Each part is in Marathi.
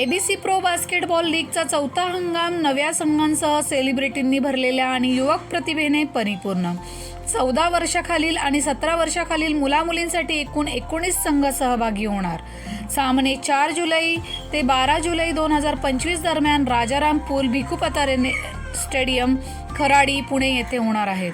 एबीसी प्रो बास्केटबॉल लीगचा चौथा हंगाम नव्या संघांसह सेलिब्रिटींनी भरलेल्या आणि युवक प्रतिभेने परिपूर्ण. चौदा वर्षाखालील आणि सतरा वर्षाखालील मुलामुलींसाठी एकूण एकोणीस संघ सहभागी होणार. सामने चार जुलै ते बारा जुलै दोन हजार पंचवीस दरम्यान राजाराम पूल भिकू पतारे स्टेडियम खराडी पुणे येथे होणार आहेत.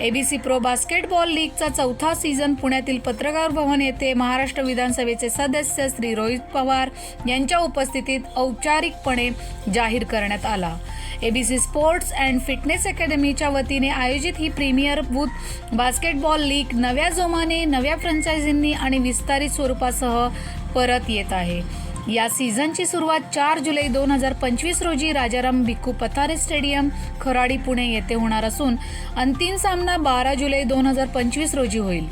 एबीसी प्रो बास्केटबॉल लीगचा चौथा सीझन पुण्यातील पत्रकार भवन येथे महाराष्ट्र विधानसभेचे सदस्य श्री रोहित पवार यांच्या उपस्थितीत औपचारिकपणे जाहीर करण्यात आला. एबीसी स्पोर्ट्स अँड फिटनेस अकॅडमीच्या वतीने आयोजित ही प्रीमियर बूथ बास्केटबॉल लीग नव्या जोमाने नव्या फ्रँचायझींनी आणि विस्तारित स्वरूपासह परत येत आहे. या सीझनची सुरुवात चार जुलै दोन हजार पंचवीस रोजी राजाराम भिक्खू पथारे स्टेडियम खराडी पुणे येथे होणार असून अंतिम सामना बारा जुलै दोन हजार पंचवीस रोजी होईल.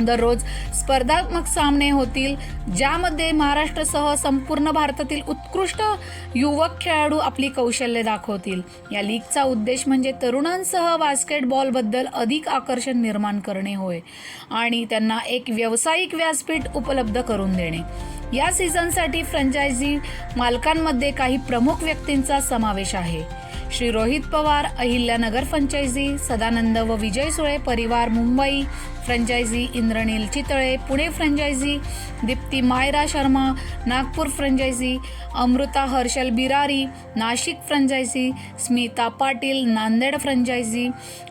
दररोज स्पर्धात्मक सामने होतील ज्यामध्ये महाराष्ट्रासह संपूर्ण भारतातील उत्कृष्ट युवक खेळाडू आपली कौशल्य दाखवतील. या लीगचा उद्देश म्हणजे तरुणांसह बास्केटबॉलबद्दल अधिक आकर्षण निर्माण करणे होय आणि त्यांना एक व्यावसायिक व्यासपीठ उपलब्ध करून देणे. या सीझनसाठी फ्रँचायझी मालकांमध्ये काही प्रमुख व्यक्तींचा समावेश आहे. श्री रोहित पवार अहिल्यानगर फ्रँचायझी सदानंद व विजय सुळे परिवार Mumbai franchise Indraneel Chitale Pune franchise Deepti Myra Sharma Nagpur franchise Amruta Harshal Birari Nashik franchise Smita Patil Nanded franchise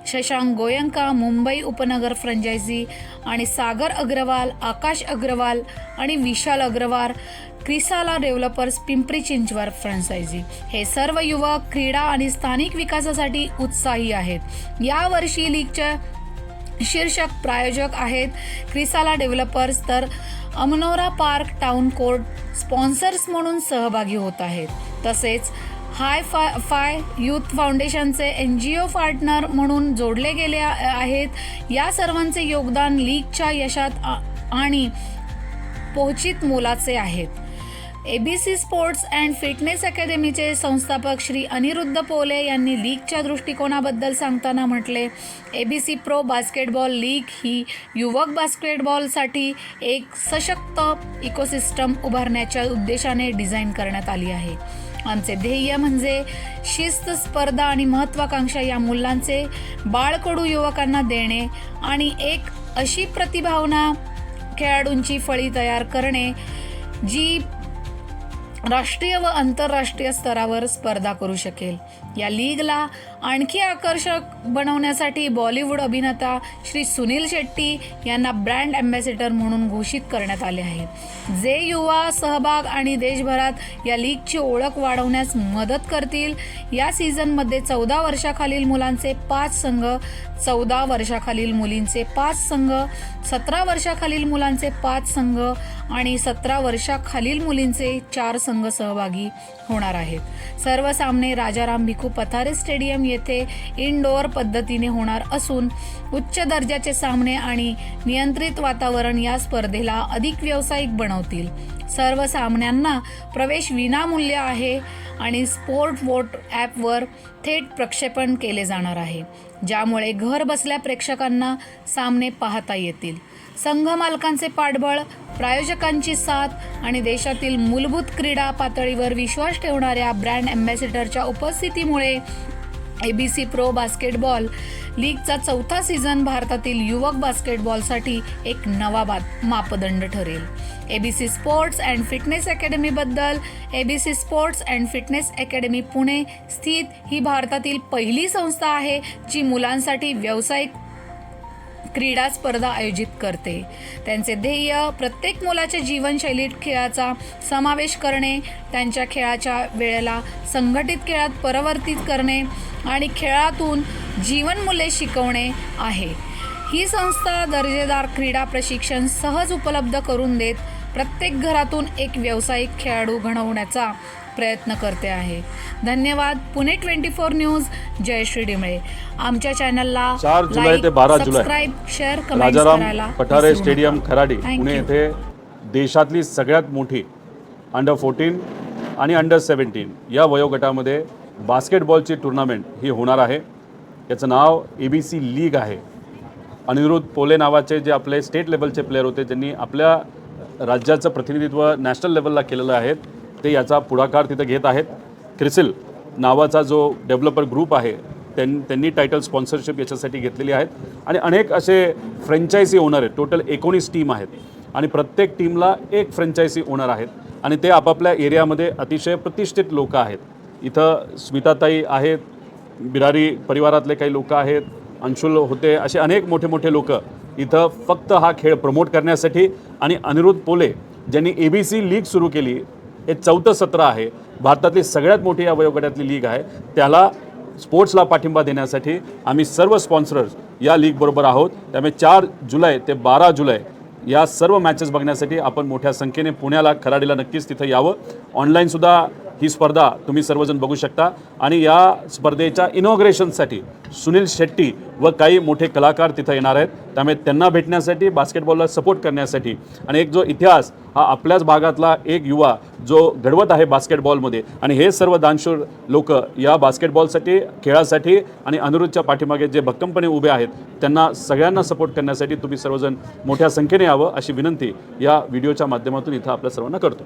Shashank Goenka Mumbai उपनगर फ्रँचायझी आणि सागर अग्रवाल आकाश अग्रवाल आणि विशाल अग्रवाल क्रिसाला डेव्हलपर्स पिंपरी चिंचवड फ्रँचायझी. हे सर्व युवक क्रीडा आणि स्थानिक विकासासाठी उत्साही आहेत. यावर्षी लीगच्या शीर्षक प्रायोजक आहेत. क्रिसाला डेव्हलपर्स तर Amanora park town court sponsors म्हणून सहभागी होत आहेत. तसेच हाय फाय फाय यूथ फाउंडेशनचे एन जी ओ पार्टनर म्हणून जोडले गेले आहेत. या सर्वांचे योगदान लीगच्या यशात आणि पोहोचित मोलाचे आहेत. A B C sports and fitness अकॅडमीचे संस्थापक श्री अनिरुद्ध पोले यांनी लीगच्या दृष्टिकोनाबद्दल सांगताना म्हटले A B C pro basketball league ही युवक बास्केटबॉलसाठी एक सशक्त इकोसिस्टम उभारण्याच्या उद्देशाने डिझाईन करण्यात आली आहे. आमचे ध्येय म्हणजे शिस्त स्पर्धा आणि महत्त्वाकांक्षा या मुलांचे बाळकडू युवकांना देणे आणि एक अशी प्रतिभावना खेळाडूंची फळी तयार करणे जी राष्ट्रीय व आंतरराष्ट्रीय स्तरावर स्पर्धा करू शकेल. या लीगला आणखी आकर्षक बनवण्यासाठी बॉलिवूड अभिनेता श्री सुनील शेट्टी यांना ब्रँड अँबॅसेडर म्हणून घोषित करण्यात आले आहे. जे युवा सहभाग आणि देशभरात या लीगची ओळख वाढवण्यास मदत करतील या सीझनमध्ये चौदा वर्षाखालील मुलांचे पाच संघ चौदा वर्षाखालील मुलींचे पाच संघ सतरा वर्षाखालील मुलांचे पाच संघ आणि सतरा वर्षाखालील मुलींचे चार संघ सहभागी होणार आहेत. सर्व सामने राजाराम भिकू पथारे स्टेडियम येथे इनडोअर पद्धतीने होणार असून उच्च दर्जाचे सामने आणि नियंत्रित वातावरण या स्पर्धेला अधिक व्यावसायिक बनवतील. सर्व सामन्यांना प्रवेश विनामूल्य आहे आणि स्पोर्ट वोट ॲपवर थेट प्रक्षेपण केले जाणार आहे ज्यामुळे घर बसल्या प्रेक्षकांना सामने पाहता येतील. संघ मालकांचे पाठबळ प्रायोजकांची साथ आणि देशातील मूलभूत क्रीडा पातळीवर विश्वास ठेवणाऱ्या ब्रँड अँबॅसेडरच्या उपस्थितीमुळे एबीसी प्रो बास्केटबॉल लीगचा चौथा सीझन भारतातील युवक बास्केटबॉलसाठी एक नवा बा मापदंड ठरेल. ABC sports and fitness अकॅडमीबद्दल ABC sports and fitness academy Pune स्थित ही भारतातील पहिली संस्था आहे जी मुलांसाठी व्यावसायिक क्रीडा स्पर्धा आयोजित करते. त्यांचे ध्येय प्रत्येक मुलाच्या जीवनशैलीत खेळाचा समावेश करणे त्यांच्या खेळाच्या वेळेला संघटित खेळात परिवर्तित करणे आणि खेळातून जीवनमूल्ये शिकवणे आहे. ही संस्था दर्जेदार क्रीडा प्रशिक्षण सहज उपलब्ध करून देत प्रत्येक घरातून एक व्यावसायिक खेळाडू घडवण्याचा प्रयत्न करते आहे. धन्यवाद. Pune twenty four news. Jayashree Dimale. आमच्या चॅनलला चार जुलै ते बारा जुलै. Subscribe share Rajaram Pathare stadium. Kharadi. Pune. येथे देशातली सगळ्यात मोठी अंडर फोर्टीन आणि अंडर सेवन्टीन या वयोगटामध्ये बास्केटबॉलची टुर्नामेंट ही होणार आहे. याचं नाव ए बी सी लीग आहे. अनिरुद्ध पोले नावाचे जे आपले स्टेट लेवलचे प्लेअर होते ज्यांनी आपल्या राज्याचं प्रतिनिधित्व नॅशनल लेवलला केलेलं आहे. ते याचा पुढाकार तिथं घेत आहेत. क्रिसिल नावाचा जो डेव्हलपर ग्रुप आहे त्यां त्यांनी टायटल स्पॉन्सरशिप याच्यासाठी घेतलेली आहेत. आणि अनेक असे फ्रँचायझी ओनर आहेत. टोटल एकोणीस टीम आहेत. आणि प्रत्येक टीमला एक फ्रँचायझी ओनर आहेत. आणि ते आपापल्या एरियामध्ये अतिशय प्रतिष्ठित लोक आहेत. इथं स्मिताताई आहेत बिरारी परिवारातले काही लोक आहेत अंशुल होते असे अनेक मोठे मोठे लोक इथं फक्त हा खेळ प्रमोट करण्यासाठी आणि अनिरुद्ध पोले ज्यांनी ए बी सी लीग सुरू केली हे चौथं सत्र आहे. भारतातली सगळ्यात मोठी या वयोगटातली लीग आहे. त्याला स्पोर्ट्सला पाठिंबा देण्यासाठी आम्ही सर्व स्पॉन्सर्स या लीगबरोबर आहोत. त्यामुळे चार जुलै ते बारा जुलै या सर्व मॅचेस बघण्यासाठी आपण मोठ्या संख्येने पुण्याला खराडीला नक्कीच तिथं यावं. ऑनलाईनसुद्धा ही स्पर्धा तुम्ही सर्वजण बघू शकता. आणि या स्पर्धेच्या इनॉग्रेशनसाठी सुनील शेट्टी व काही मोठे कलाकार तिथं येणार आहेत. त्यामुळे त्यांना भेटण्यासाठी बास्केटबॉलला सपोर्ट करण्यासाठी आणि एक जो इतिहास हा आपल्याच भागातला एक युवा जो घडवत आहे बास्केटबॉलमध्ये. आणि हे सर्व दानशूर लोक या बास्केटबॉलसाठी खेळासाठी आणि अनिरुद्धच्या पाठीमागे जे भक्कमपणे उभे आहेत त्यांना सगळ्यांना सपोर्ट करण्यासाठी तुम्ही सर्वजण मोठ्या संख्येने यावं अशी विनंती या व्हिडिओच्या माध्यमातून इथं आपल्या सर्वांना करतो.